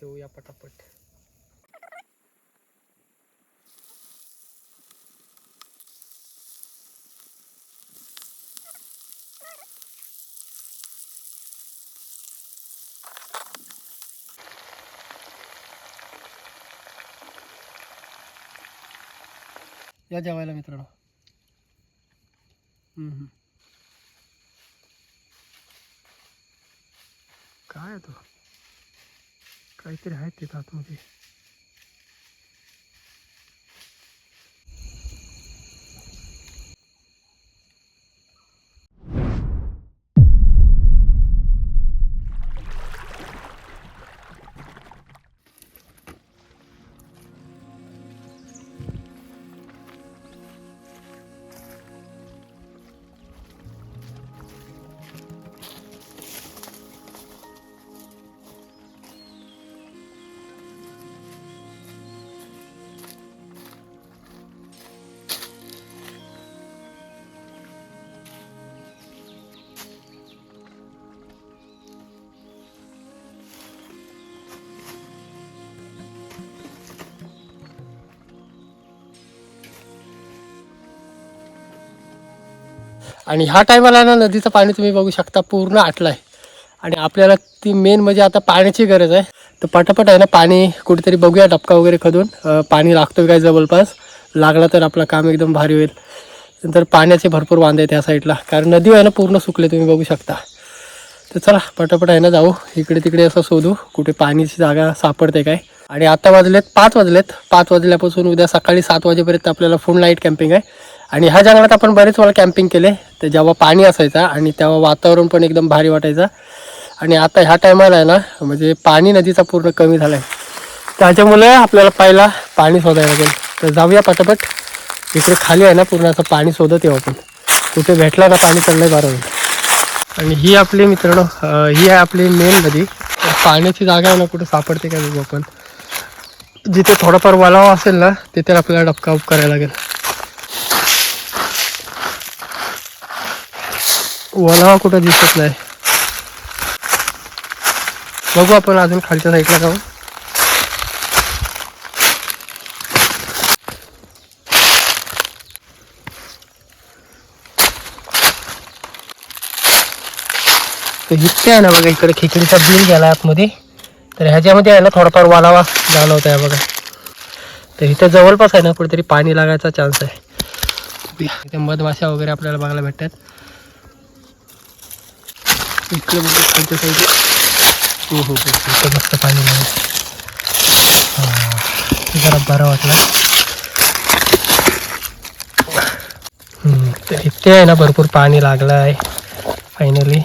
ठेवूया पटापट. या जेवायला मित्रांनो. हम्म, हम्म. काय आहे तो? काहीतरी आहे तिथं आतमध्ये आणि ह्या टायमाला ना नदीचं पाणी तुम्ही बघू शकता पूर्ण आटलं आहे. आणि आपल्याला ती मेन म्हणजे आता पाण्याची गरज आहे. तर पटापट आहे ना पाणी कुठेतरी बघूया डबका वगैरे खदून. पाणी लागतो काय जवळपास? लागला तर आपलं काम एकदम भारी होईल. नंतर पाण्याचे भरपूर वांदे आहेत त्या साईडला. कारण नदी आहे ना पूर्ण सुकले तुम्ही बघू शकता. तर चला पटापट आहे ना जाऊ. इकडे तिकडे असं शोधू कुठे पाणीची जागा सापडते काय. आणि आता वाजलेत पाच वाजलेत. पाच वाजल्यापासून उद्या सकाळी सात वाजेपर्यंत आपल्याला फुल नाईट कॅम्पिंग आहे. आणि ह्या जंगलात आपण बरेच वेळा कॅम्पिंग केले. तर जेव्हा पाणी असायचा आणि तेव्हा वातावरण पण एकदम भारी वाटायचं. आणि आता ह्या टायमाला आहे ना म्हणजे पाणी नदीचा पूर्ण कमी झाला आहे त्याच्यामुळे आपल्याला पहिला पाणी शोधायला लागेल. तर जाऊया पटापट. इकडे खाली आहे ना पूर्ण असं पाणी शोधत येऊ आपण. कुठे भेटला ना पाणी चाललंय बरं होईल. आणि ही आपली मित्रांनो ही आहे आपली मेन नदी. पाण्याची जागा आहे ना कुठे सापडते का बघू आपण. जिथे थोडाफार वलावा असेल ना तिथे आपल्याला डबका उप करायला लागेल. ओलावा कुठं दिसत नाही. बघू आपण अजून खालच्या साईडला जाऊ तर इथे आहे ना बघा इकडे खिचडीचा बिल गेला आतमध्ये. तर ह्याच्यामध्ये आहे ना थोडाफार वालावा जाणवत आहे बघा. तर इथं जवळपास आहे ना कुठेतरी पाणी लागायचा चान्स आहे. इथे मधमाशा वगैरे आपल्याला बघायला भेटतात. इकडे बघा खालच्या साईडला हो हो हो इथं मस्त पाणी नाही जरा बरं वाटलं तर इथे आहे ना भरपूर पाणी लागलं आहे फायनली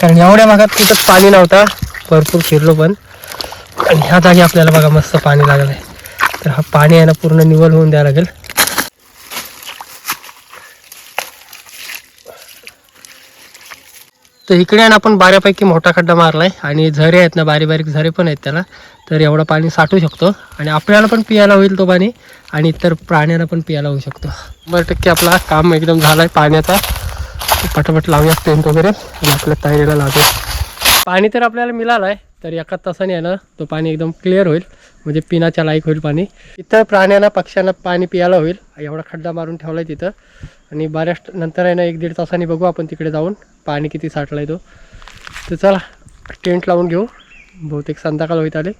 कारण एवढ्या भागात तिथं पाणी नव्हता. भरपूर फिरलो पण. आणि ह्या जागी आपल्याला बघा मस्त पाणी लागलं आहे तर हा पाणी आहे ना पूर्ण निवल होऊन द्यावं लागेल. तर इकडे ना आपण बऱ्यापैकी मोठा खड्डा मारलाय. आणि झरे आहेत ना बारीक बारीक झरे पण आहेत त्याला. तर एवढं पाणी साठवू शकतो. आणि आपल्याला पण पियाला होईल तो पाणी. आणि इतर प्राण्यांना पण पियाला होऊ शकतो. शंभर टक्के आपला काम एकदम झालाय पाण्याचा. पटापट लावूया टेंट वगैरे. आणि आपल्या तयारीला लागू पाणी तर आपल्याला मिळालं आहे तर एका तासाने आहे ना तो पाणी एकदम क्लिअर होईल. म्हणजे पिण्याच्या लायक होईल पाणी. इतर प्राण्यांना पक्ष्यांना पाणी पियाला होईल. एवढा खड्डा मारून ठेवला आहे तिथं. आणि बऱ्याच नंतर आहे ना एक दीड तासाने बघू आपण तिकडे जाऊन पाणी किती साठलं आहे तो. तर चला टेंट लावून घेऊ. बहुतेक संध्याकाळ होईत आले.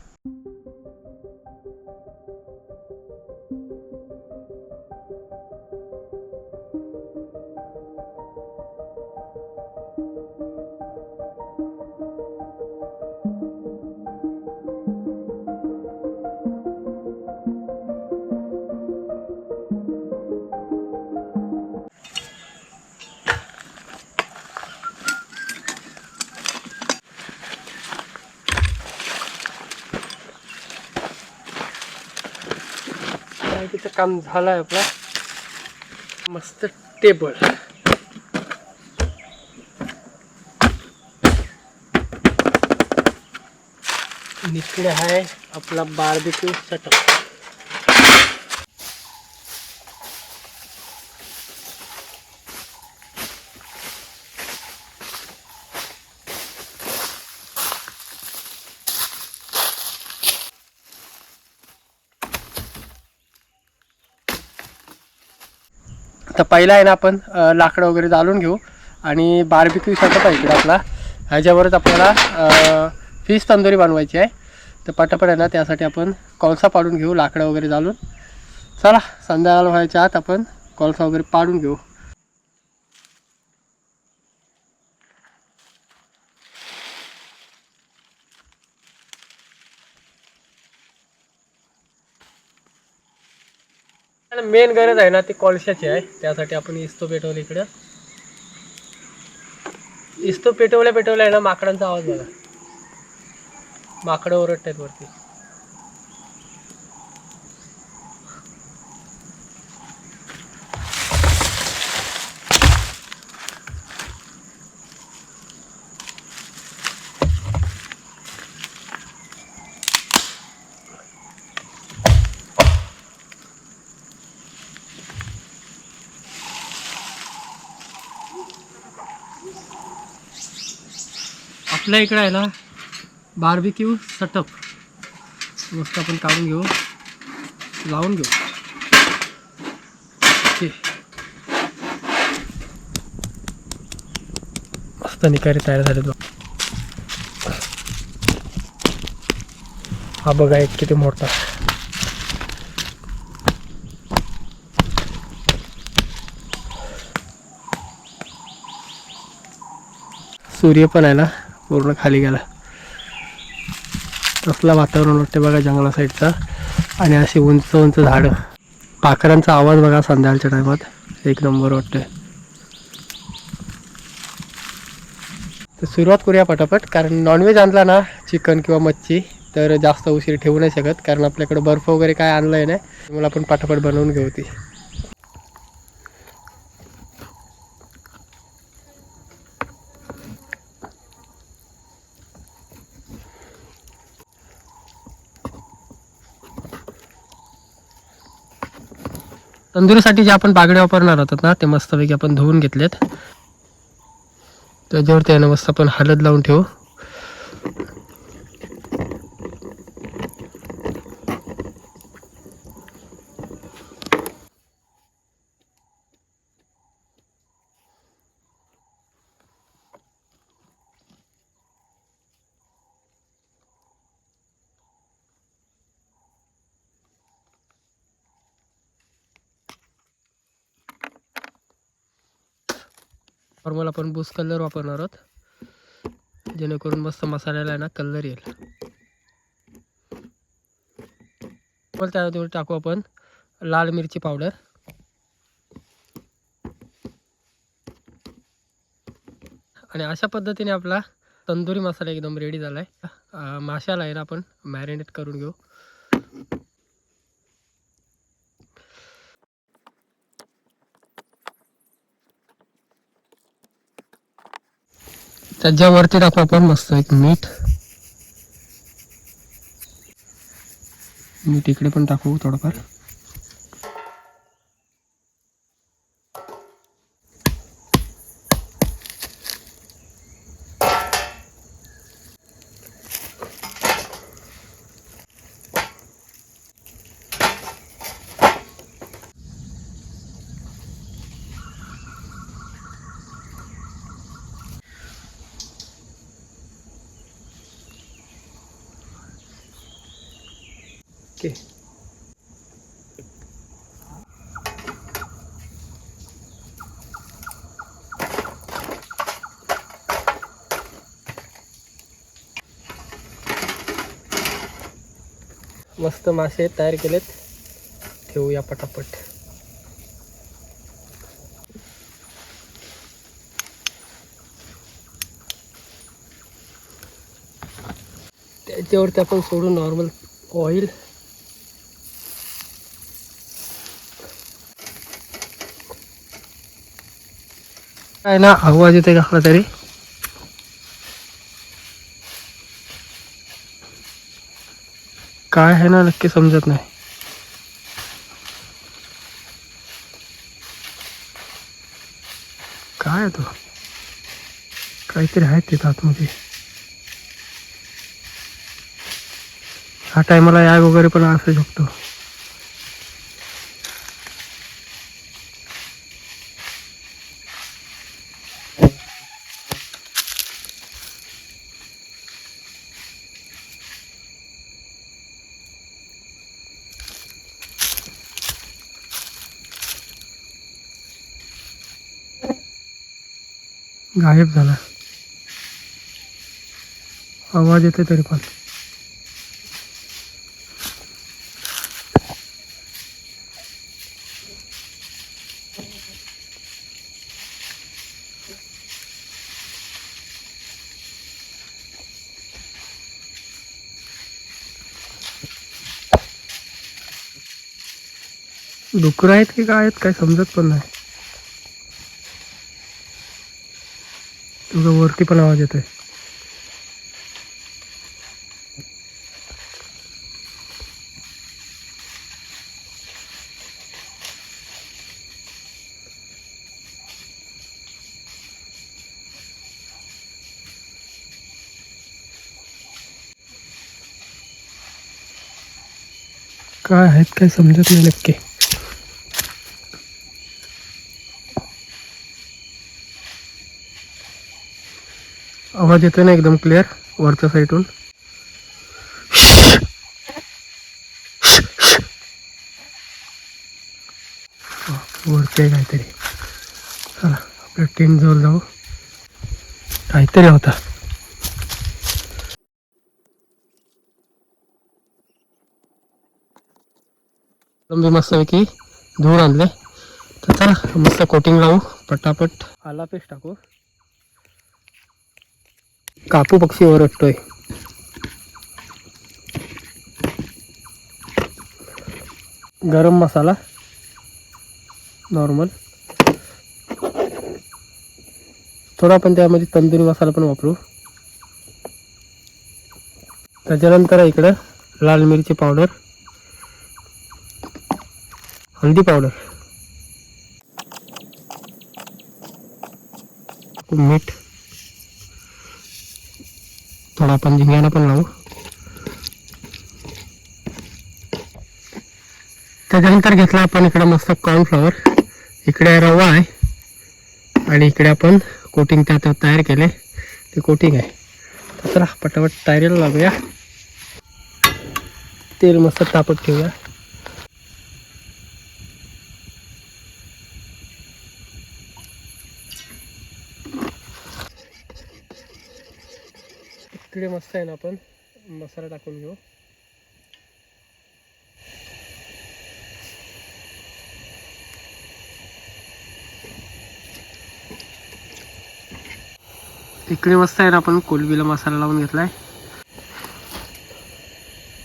काम है आपलं. मस्त टेबल इकडे आहे आपला बारबेक्यू सेटअप पहिला आहे ना आपण लाकडं वगैरे जाळून घेऊ. आणि बार्बिक्यू सेटअप आहे इकडे आपला. ह्याच्यावरच आपल्याला फिश तंदुरी बनवायची आहे. तर पटापट आहे ना त्यासाठी आपण कोळसा पाडून घेऊ लाकडं वगैरे जाळून चला संध्याकाळ व्हायच्या आत आपण कोळसा वगैरे पाडून घेऊ. मेन गरज आहे ना ती कोळशाची आहे. त्यासाठी आपण इस्तो पेटवलं इकडं. इस्तो पेटवल्या पेटवल्या आहे ना माकडांचा आवाज बघा. माकडं ओरडत आहेत वरती. आपल्या इकडे आहे ना बार्बिक्यू सटप मस्त आपण काढून घेऊ. लावून घेऊ. ओके. मस्त निकारी तयार झाले तो हा बघा एक किती मोठा. सूर्य पण आहे ना. पूर्ण खाली गेला. तसला वातावरण वाटते बघा जंगला साईडचा. आणि अशी उंच उंच झाडं. पाखरांचा आवाज बघा संध्याकाळच्या टायमात. एक नंबर वाटतोय. तर सुरुवात करूया पटापट. कारण नॉनव्हेज आणला ना चिकन किंवा मच्छी तर जास्त उशीर ठेवू नाही शकत. कारण आपल्याकडे बर्फ वगैरे काय आणलं आहे नाही. मला आपण पटापट बनवून घेऊ ती. तंदुरीसाठी जे आपण बागडे वापरणार होतात ना ते मस्तपैकी आपण धुवून घेतलेत. त्याच्यावरती आहे ना मस्त आपण हळद लावून ठेवू. नॉर्मल आपण बूस कलर वापरणार आहोत. जेणेकरून मस्त मसाल्याला आहे ना कलर येईल. पण त्यामध्ये टाकू आपण लाल मिरची पावडर आणि अशा पद्धतीने आपला तंदुरी मसाला एकदम रेडी झाला आहे माशाला आहे ना आपण मॅरिनेट करून घेऊ. त्याच्यावरती टाकू आपण मस्त एक मीठ. मीठ इकडे पण टाकू थोडंफार. ओके. मस्त मासे तयार केलेत. ठेवूया पटापट. त्याच्यावरती आपण सोडून नॉर्मल ऑइल काय ना आवाज येते कसला तरी? काय आहे ना नक्की समजत नाही. काय आहे तो? काहीतरी आहे तिथं आतमध्ये. हा टायमाला याग वगैरे पण असू शकतो. गायब झाला. आवाज येते तरी पण. डुकरं आहेत की काय आहेत काय समजत पण नाही. तुझं वरती पण आवाज़ येतोय काय आहेत काय समजत नाही नक्की आवाज येतोय ना एकदम क्लिअर वरच्या साईडून वरती आहे काहीतरी. चला आपल्या टेंट जवळ जाऊ. काहीतरी होता. मी मस्तपैकी धुवून आणले तर चला मस्त कोटिंग लावू. पटापट. आला पेस्ट टाकू. कापू पक्षी ओरडतोय. गरम मसाला. नॉर्मल थोडा आपण त्यामध्ये तंदुरी मसाला पण वापरू. त्याच्यानंतर इकडं लाल मिरची पावडर. हळदी पावडर. मीठ. थोडा आपण झिंग्याला पण लावू त्याच्यानंतर घेतला आपण इकडे मस्त कॉर्नफ्लॉवर इकडे रवा आहे आणि इकडे आपण कोटिंग त्या तयार केले ते कोटिंग आहे तर पटापट तयारीला लागूया तेल मस्त तापत ठेवूया इकडे मस्त आहे ना आपण. मसाला टाकून घेऊ. इकडे मस्त आहे ना आपण कोलबीला मसाला लावून घेतलाय.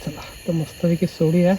चला तर मस्तपैकी सोडूया.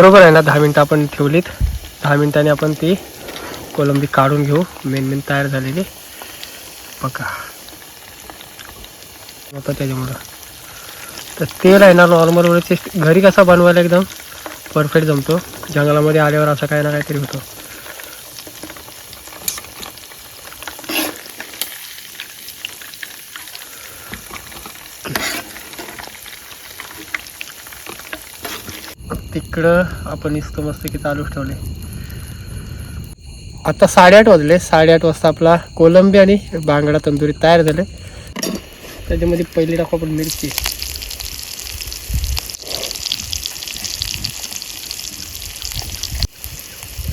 बरोबर आहे ना दहा मिनटं आपण ठेवलीत. दहा मिनिटांनी आपण ती कोलंबी काढून घेऊ. मेन मेन तयार झालेली. बघा. आता त्याच्यामुळं. तर तेल आहे ना नॉर्मल वरचे घरी कसा बनवायला एकदम परफेक्ट जमतो. जंगलामध्ये आल्यावर असं काही ना काहीतरी होतो. इकडं आपण इतकं मस्त की चालूच ठेवले आता साडेआठ वाजले. साडेआठ वाजता आपला कोलंबी आणि बांगडा तंदुरी तयार झाले. त्याच्यामध्ये पहिली टाकू आपण मिरची.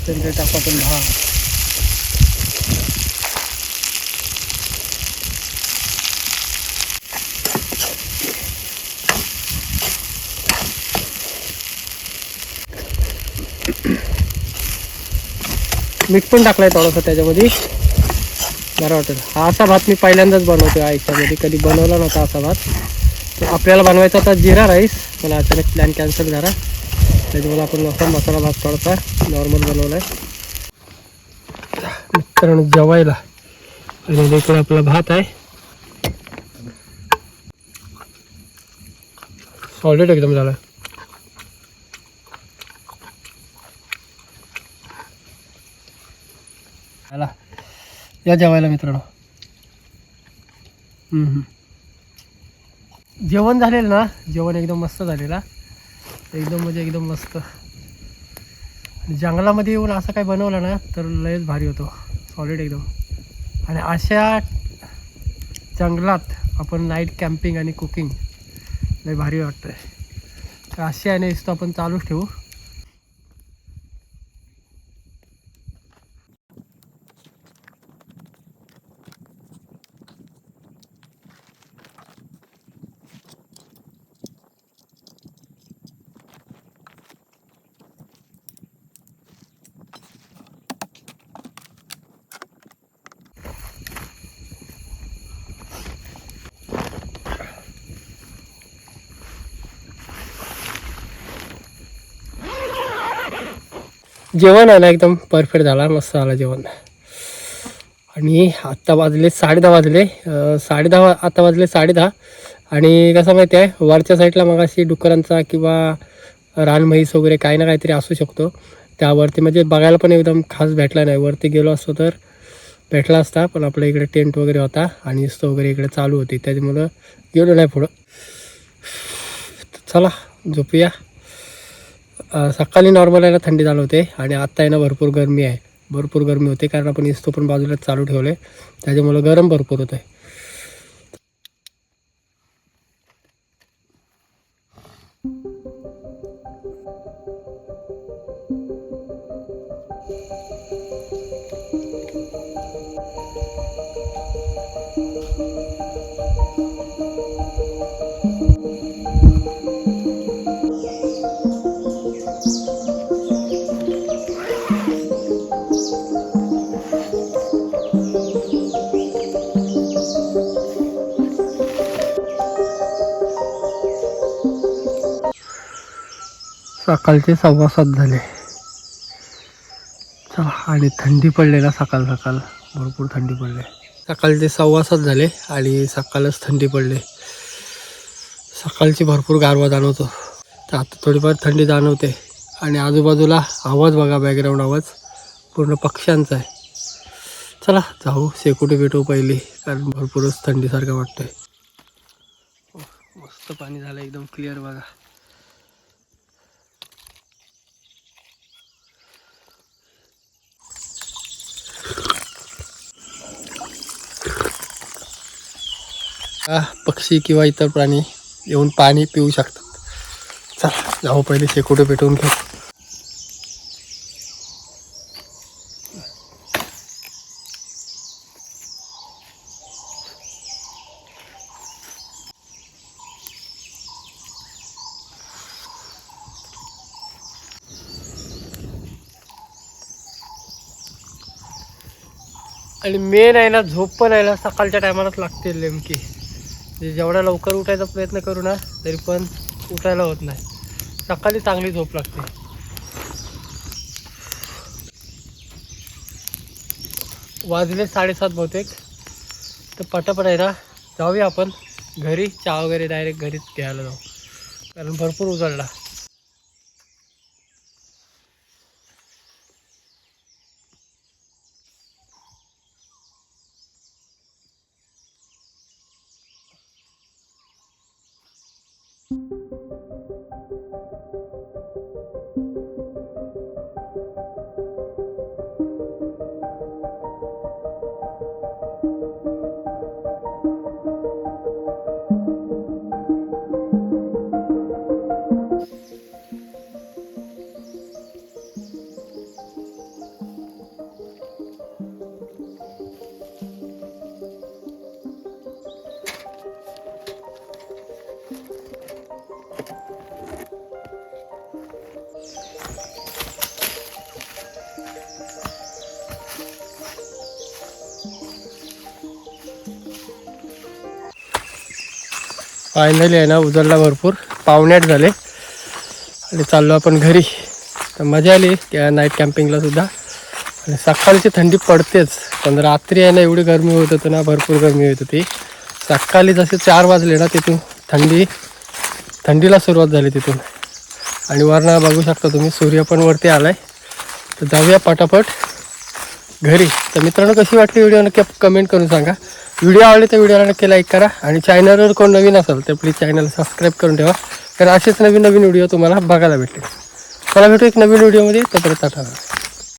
टाकू आपण भाग मीठ पण टाकलाय थोडंसं त्याच्यामध्ये. बरं वाटेल. हा असा भात मी पहिल्यांदाच बनवतो आयुष्यामध्ये. कधी बनवला नव्हता असा भात. आपल्याला बनवायचा होता जिरा राईस पण अचानक प्लॅन कॅन्सल झाला. त्याच्यामुळे आपण असा मसाला भात थोडासा नॉर्मल बनवला आहे मित्रांनो जेवायला. आणि देखील आपला भात आहे. सॉलिड एकदम झाला. आला या जेवायला मित्रांनो. जेवण झालेलं ना? जेवण एकदम मस्त झालेला. एकदम म्हणजे एकदम मस्त. आणि जंगलामध्ये येऊन असं काही बनवलं ना तर लयच भारी होतो. सॉलिड एकदम. आणि अशा जंगलात आपण नाईट कॅम्पिंग आणि कुकिंग लय भारी वाटतंय. तर अशी आहे ना इस्तो आपण चालूच ठेवू. जेवण आहे ना एकदम परफेक्ट झाला मस्त झाला जेवण. आणि आत्ता वाजले साडे दहा वाजले साडे दहा आत्ता वाजले साडे दहा आणि कसं माहिती आहे वरच्या साईडला मग अशी डुकरांचा किंवा रान म्हैस वगैरे काही ना काहीतरी असू शकतो. त्यावरती म्हणजे बघायला पण एकदम खास भेटला नाही. वरती गेलो असतो तर भेटला असता पण आपल्या इकडे टेंट वगैरे होता आणि इस्तो वगैरे इकडे चालू होती. त्याच्यामुळं गेलो नाही पुढं. चला झोपूया. सकाळी नॉर्मल आहे ना थंडी झालं होते आणि आत्ता आहे ना भरपूर गरमी आहे. भरपूर गरमी होते कारण आपण इस्तो पण बाजूलाच चालू ठेवले त्याच्यामुळं गरम भरपूर होत आहे सकाळचे सव्वा सात झाले. चला आणि थंडी पडले ना सकाळ सकाळ. भरपूर थंडी पडले. सकाळचे सव्वा सात झाले आणि सकाळच थंडी पडले. सकाळची भरपूर गारवा जाणवतो. तर आता थोडीफार थंडी जाणवते. आणि आजूबाजूला आवाज बघा बॅकग्राऊंड आवाज. पूर्ण पक्ष्यांचा आहे. चला जाऊ. शेकोटी भेटू पहिली कारण भरपूरच थंडीसारखं वाटतंय. मस्त पाणी झालं एकदम क्लिअर बघा. पक्षी किंवा इतर प्राणी येऊन पाणी पिऊ शकतात? चला जाऊ पहिले शेकोटे पेटवून घेऊ. आणि मेन आहे ना झोप पण आहे ना सकाळच्या टायमालाच लागते नेमकी. म्हणजे जेवढा लवकर उठायचा प्रयत्न करू ना तरी पण उठायला होत नाही. सकाळी चांगली झोप लागते. वाजले साडेसात बहुतेक. तर पटापट आहे ना जाऊया आपण. घरी चहा वगैरे डायरेक्ट घरीच घ्यायला जाऊ. कारण भरपूर उजळला फायनली आहे ना उजळला भरपूर. पावण्याट झाले. आणि चाललो आपण घरी. तर मजा आली त्या नाईट कॅम्पिंगला सुद्धा. आणि सकाळची थंडी पडतेच. पण रात्री आहे ना एवढी गरमी होत होती ना भरपूर गरमी होत होती. सकाळी जसे चार वाजले ना तिथून थंडी थंडीला सुरुवात झाली तिथून. आणि वरनं बघू शकता तुम्ही सूर्य पण वरती आलाय. तर जाऊया पटापट घरी. तर मित्रांनो कशी वाटली व्हिडिओ? नक्की कमेंट करून सांगा. व्हिडिओ आवडले तर व्हिडिओला नक्की लाईक करा. आणि चॅनलवर कोण नवीन असेल तर प्लीज चॅनल सबस्क्राईब करून ठेवा. कारण असेच नवीन नवीन व्हिडिओ तुम्हाला बघायला भेटेल मला भेटू एक नवीन व्हिडिओमध्ये. तोपर्यंत आठवा.